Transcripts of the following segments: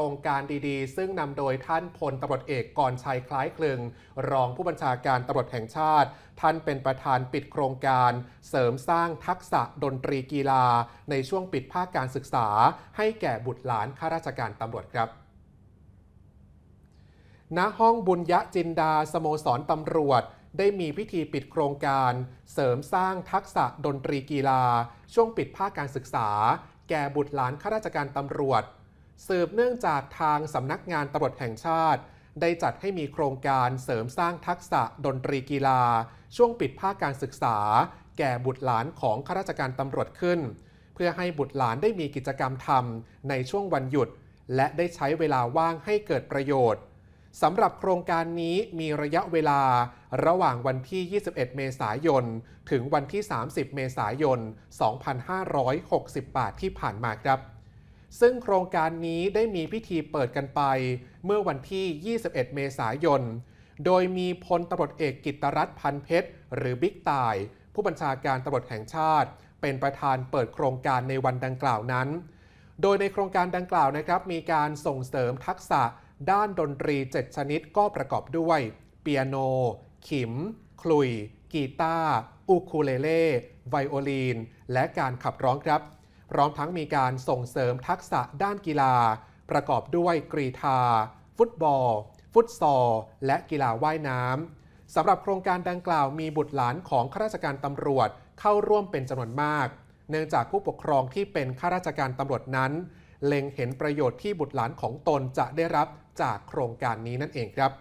รงการดีๆ ซึ่งนำโดยท่านพลตำรวจเอกกรชัยคล้ายคลึง รองผู้บัญชาการตำรวจแห่งชาติ ท่านเป็นประธานปิดโครงการเสริมสร้างทักษะดนตรีกีฬา ในช่วงปิดภาคการศึกษา ให้แก่บุตรหลานข้าราชการตำรวจครับณห้องบุญยะจินดาสโมสรตำรวจได้มีพิธีปิดโครงการ เสริมสร้างทักษะดนตรีกีฬา ช่วงปิดภาคการศึกษา แก่บุตรหลานข้าราชการตำรวจ สืบเนื่องจากทางสำนักงานตำรวจแห่งชาติ ได้จัดให้มีโครงการเสริมสร้างทักษะดนตรีกีฬา ช่วงปิดภาคการศึกษา แก่บุตรหลานของข้าราชการตำรวจขึ้น เพื่อให้บุตรหลานได้มีกิจกรรมทำในช่วงวันหยุด และได้ใช้เวลาว่างให้เกิดประโยชน์สำหรับโครงการนี้มีระยะเวลาระหว่างวันที่ 21 เมษายน ถึงวันที่ 30 เมษายน 2568 ที่ผ่านมาครับ ซึ่งโครงการนี้ได้มีพิธีเปิดกันไป เมื่อวันที่ 21 เมษายน โดยมีพลตำรวจเอกกิตรัฐพันเพชร หรือบิ๊กต่าย ผู้บัญชาการตำรวจแห่งชาติ เป็นประธานเปิดโครงการในวันดังกล่าวนั้น โดยในโครงการดังกล่าวนะครับ มีการส่งเสริมทักษะด้านดนตรี 7 ชนิดก็ประกอบด้วย เปียโน ขิม คลุย กีตาร์อูคูเลเล่ ไวโอลีน และการขับร้องครับ พร้อมทั้งมีการส่งเสริมทักษะด้านกีฬา ประกอบด้วยกรีธา ฟุตบอล ฟุตซอล และกีฬาว่ายน้ำสำหรับโครงการดังกล่าวมีบุตรหลานของข้าราชการตำรวจเข้าร่วมเป็นจำนวนมาก เนื่องจากผู้ปกครองที่เป็นข้าราชการตำรวจนั้น เล็งเห็นประโยชน์ที่บุตรหลานของตนจะได้รับจากโครงการนี้นั่นเองครับ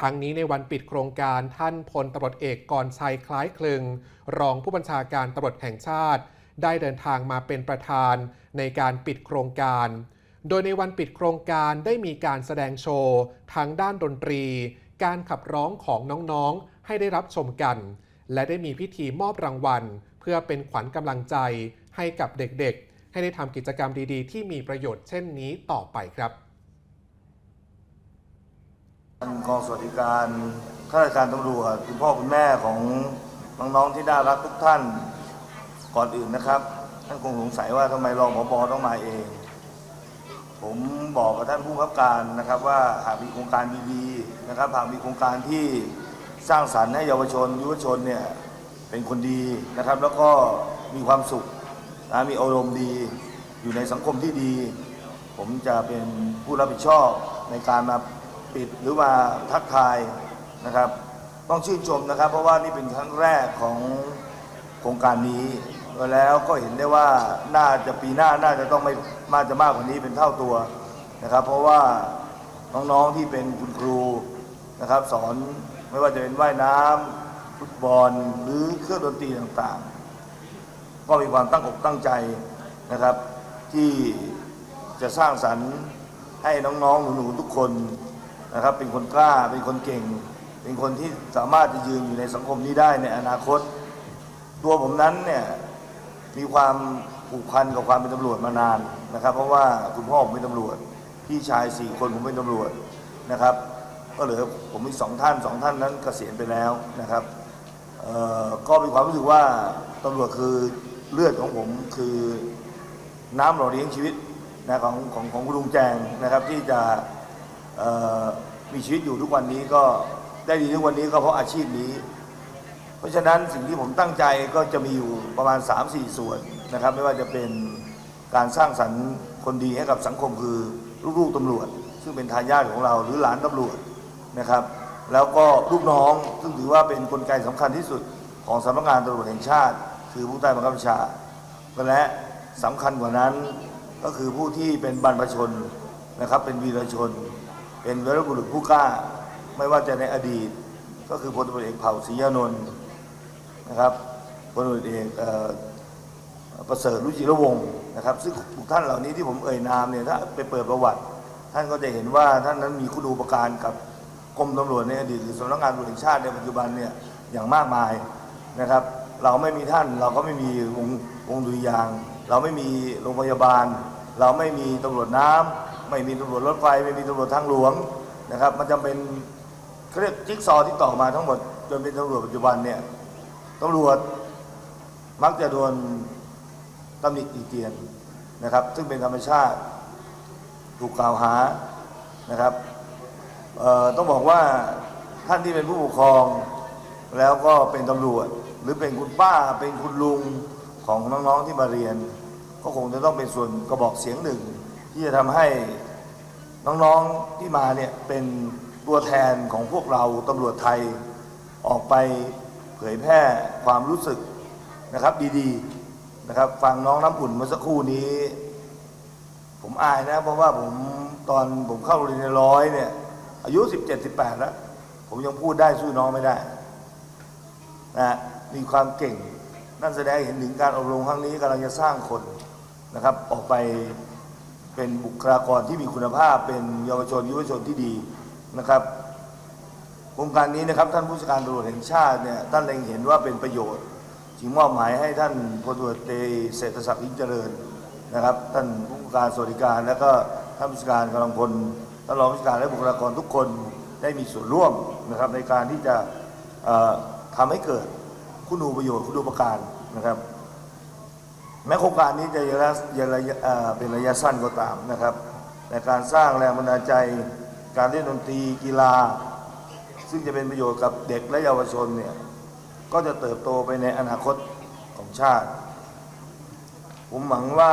ทั้งนี้ในวันปิดโครงการท่านพลตำรวจเอกกรชัยคล้ายคลึง รองผู้บัญชาการตำรวจแห่งชาติ ได้เดินทางมาเป็นประธานในการปิดโครงการ โดยในวันปิดโครงการได้มีการแสดงโชว์ทั้งด้านดนตรี การขับร้องของน้องๆ ให้ได้รับชมกัน และได้มีพิธีมอบรางวัล เพื่อเป็นขวัญกำลังใจให้กับเด็กๆ ให้ได้ทำกิจกรรมดีๆ ที่มีประโยชน์เช่นนี้ต่อไปครับท่านกองสวัสดิการข้าราชการตำรวจคุณพ่อคุณแม่ของน้องๆที่น่ารักทุกท่าน ก่อนอื่นนะครับ ท่านคงสงสัยว่าทำไมรองผบต้องมาเอง ผมบอกกับท่านผู้บังคับการนะครับ ว่าหากมีโครงการดีๆนะครับหากมีโครงการที่สร้างสรรค์ให้เยาวชนยุวชนเนี่ยเป็นคนดีนะครับ แล้วก็มีความสุขนะมีอารมณ์ดีอยู่ในสังคมที่ดี ผมจะเป็นผู้รับผิดชอบในการมาปิดหรือมาทักทายนะครับ ต้องชื่นชมนะครับ เพราะว่านี่เป็นครั้งแรกของโครงการนี้ แล้วก็เห็นได้ว่าน่าจะปีหน้าน่าจะต้องไม่มาจะมากกว่านี้เป็นเท่าตัวนะครับ เพราะว่าน้องๆที่เป็นคุณครูนะครับ สอนไม่ว่าจะเป็นว่ายน้ำฟุตบอลหรือเครื่องดนตรีต่างๆ ก็มีความตั้งอกตั้งใจนะครับ ที่จะสร้างสรรค์ให้น้องๆหนูๆทุกคนนะครับ เป็นคนกล้าเป็นคนเก่ง เป็นคนที่สามารถจะยืนอยู่ในสังคมนี้ได้ในอนาคต ตัวผมนั้นเนี่ย มีความผูกพันกับความเป็นตำรวจมานานนะครับ เพราะว่าคุณพ่อผมเป็นตำรวจ พี่ชายสี่คนผมเป็นตำรวจนะครับ ก็เหลือผมมีสองท่านสองท่านนั้นเกษียณไปแล้วนะครับก็มีความรู้สึกว่าตำรวจคือเลือดของผมคือน้ำหล่อเลี้ยงชีวิตนะของของของคุณลุงแจงนะครับที่จะมีชีวิตอยู่ทุกวันนี้ก็ได้ดีทุกวันนี้ก็เพราะอาชีพนี้ เพราะฉะนั้นสิ่งที่ผมตั้งใจก็จะมีอยู่ประมาณ 3-4 ส่วนนะครับ ไม่ว่าจะเป็นการสร้างสรรค์คนดีให้กับสังคมคือลูกๆตำรวจ ซึ่งเป็นทายาทของเราหรือหลานตำรวจนะครับ แล้วก็ลูกน้องซึ่งถือว่าเป็นนกลไกสำคัญที่สุดของสำนักงานตำรวจแห่งชาติ คือผู้ใต้บังคับบัญชาและสำคัญกว่านั้นก็คือผู้ที่เป็นบรรพชนนะครับ เป็นวีรชน เป็นวีรบุรุษผู้กล้า ไม่ว่าจะในอดีต ก็คือพลตำรวจเอกเผ่าศรียานนท์ นะครับพลตรวจเอกประเสริฐรุจิรวงศ์นะครับ ซึ่งทุกท่านเหล่านี้ที่ผมเอ่ยนามเนี่ยถ้าไปเปิดประวัติ ท่านก็จะเห็นว่าท่านนั้นมีคุณูปการกับกรมตำรวจในอดีตหรือสำนักงานตำรวจแห่งชาติในปัจจุบันเนี่ยอย่างมากมายนะครับ เราไม่มีท่านเราก็ไม่มีวงวงดุริยาง เราไม่มีโรงพยาบาล เราไม่มีตำรวจน้ำไม่มีตำรวจรถไฟ ไม่มีตำรวจทางหลวงนะครับ มันจำเป็นเขาเรียกจิ๊กซอที่ต่อมาทั้งหมดจนเป็นตำรวจปัจจุบันเนี่ย ตำรวจมักจะโดนตำหนิติเตียนนะครับ ซึ่งเป็นธรรมชาติถูกกล่าวหานะครับต้องบอกว่าท่านที่เป็นผู้ปกครอง แล้วก็เป็นตำรวจ หรือเป็นคุณป้าเป็นคุณลุงของน้องๆที่มาเรียน ก็คงจะต้องเป็นส่วนกระบอกเสียงหนึ่ง ที่จะทำให้น้องๆที่มาเนี่ยเป็นตัวแทนของพวกเราตำรวจไทยออกไป ผยแพร่ความรู้สึกนะครับดีๆนะครับ ฟังน้องน้ำอุ่นเมื่อสักครู่นี้ ผมอายนะ เพราะว่าผมตอนผมเข้าโรงเรียนร้อยเนี่ย อายุ 17 18 แล้ว ผมยังพูดได้สู้น้องไม่ได้นะมีความเก่ง นั่นแสดงเห็นถึงการอบรมครั้งนี้กำลังจะสร้างคนนะครับ ออกไปเป็นบุคลากรที่มีคุณภาพเป็นเยาวชนยุวชนที่ดีนะครับ โครงการนี้นะครับท่านผู้จัดการตำรวจแห่งชาติเนี่ยท่านเล็งเห็นว่าเป็นประโยชน์จึงมอบหมายให้ท่านพลตรวจตเศรษฐศักดิ์ยิ่งเจริญนะครับ ท่านผู้การสวัสดิการ และก็ท่านผู้จัดการกำลังพลท่านรองผู้จัดการและบุคลากรทุกคนได้มีส่วนร่วมนะครับในการที่จะเอ่อทำให้เกิดคุณูประโยชน์คุณูปการนะครับ แม้โครงการนี้จะระยะระยะเป็นระยะสั้นก็ตามนะครับแต่การสร้างแรงบันดาลใจการเล่นดนตรีกีฬา ซึ่งจะเป็นประโยชน์กับเด็กและเยาวชนเนี่ยก็จะเติบโตไปในอนาคตของชาติ ผมหวังว่า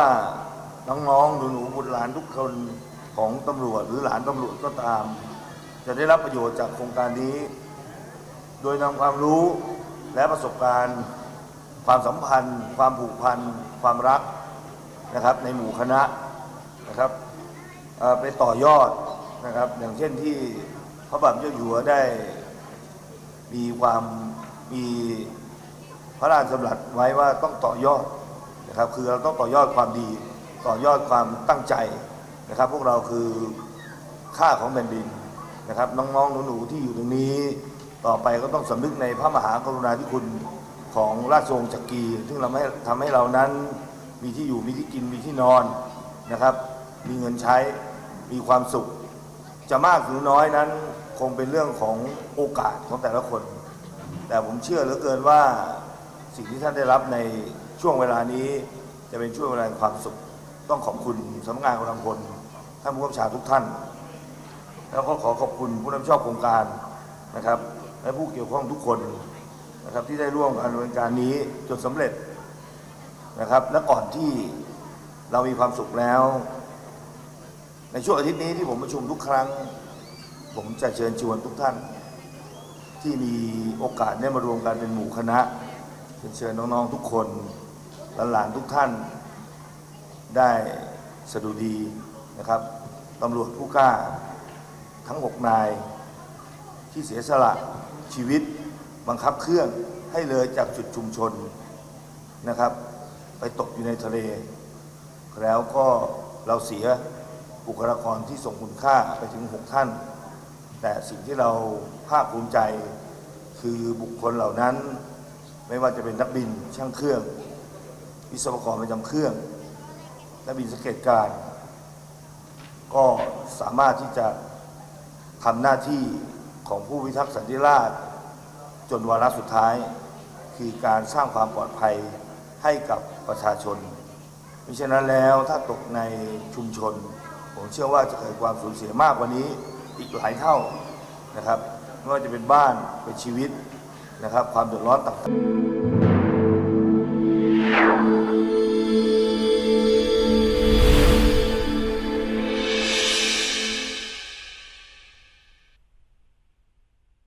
น้องๆหนูๆบุตรหลานทุกคนของตำรวจหรือหลานตำรวจก็ตาม จะได้รับประโยชน์จากโครงการนี้ โดยนำความรู้และประสบการณ์ ความสัมพันธ์ ความผูกพัน ความรักนะครับ ในหมู่คณะนะครับไปต่อยอดนะครับ อย่างเช่นที่ พระบาทเจ้าอยู่หัวได้มีความมีพระราชดำรัสไว้ว่าต้องต่อยอดนะครับ คือเราต้องต่อยอดความดี ต่อยอดความตั้งใจนะครับ พวกเราคือค่าของแผ่นดินนะครับ น้องๆหนูๆที่อยู่ตรงนี้ ต่อไปก็ต้องสำนึกในพระมหากรุณาธิคุณของราชวงศ์จักรี ซึ่งเราไม่ทำให้เรานั้นมีที่อยู่มีที่กินมีที่นอนนะครับ มีเงินใช้มีความสุข จะมากหรือน้อยนั้นคงเป็นเรื่องของโอกาสของแต่ละคน แต่ผมเชื่อเหลือเกินว่าสิ่งที่ท่านได้รับในช่วงเวลานี้ จะเป็นช่วงเวลาความสุข ต้องขอบคุณสำนักงานกำลังพลท่านผู้กำกับชาทุกท่าน แล้วก็ขอขอบคุณผู้นำชอบโครงการนะครับและผู้เกี่ยวข้องทุกคนนะครับที่ได้ร่วมกันดำเนินการนี้จนสำเร็จนะครับและก่อนที่เรามีความสุขแล้ว ในช่วงอาทิตย์นี้ที่ผมประชุมทุกครั้ง ผมจะเชิญชวนทุกท่าน ที่มีโอกาสได้มารวมกันเป็นหมู่คณะเชิญเชิญน้องๆทุกคนหลานๆทุกท่านได้สดุดีนะครับตำรวจผู้กล้าทั้งหกนาย ที่เสียสละชีวิตบังคับเครื่องให้เลยจากจุดชุมชนนะครับ ไปตกอยู่ในทะเล แล้วก็เราเสีย บุคลากรที่ส่งคุณค่าไปถึงหกท่าน แต่สิ่งที่เราภาคภูมิใจคือบุคคลเหล่านั้น ไม่ว่าจะเป็นนักบินช่างเครื่อง วิศวกรประจำเครื่อง นักบินสังเกตการ ก็สามารถที่จะทำหน้าที่ของผู้พิทักษ์สันติราษฎร์จนวาระสุดท้าย คือการสร้างความปลอดภัยให้กับประชาชนมิฉะนั้นแล้วถ้าตกในชุมชน ผมเชื่อว่าจะเกิดความสูญเสียมากกว่านี้อีกหลายเท่านะครับไม่ว่าจะเป็นบ้านเป็นชีวิตนะครับ ความเดือดร้อนต่างๆ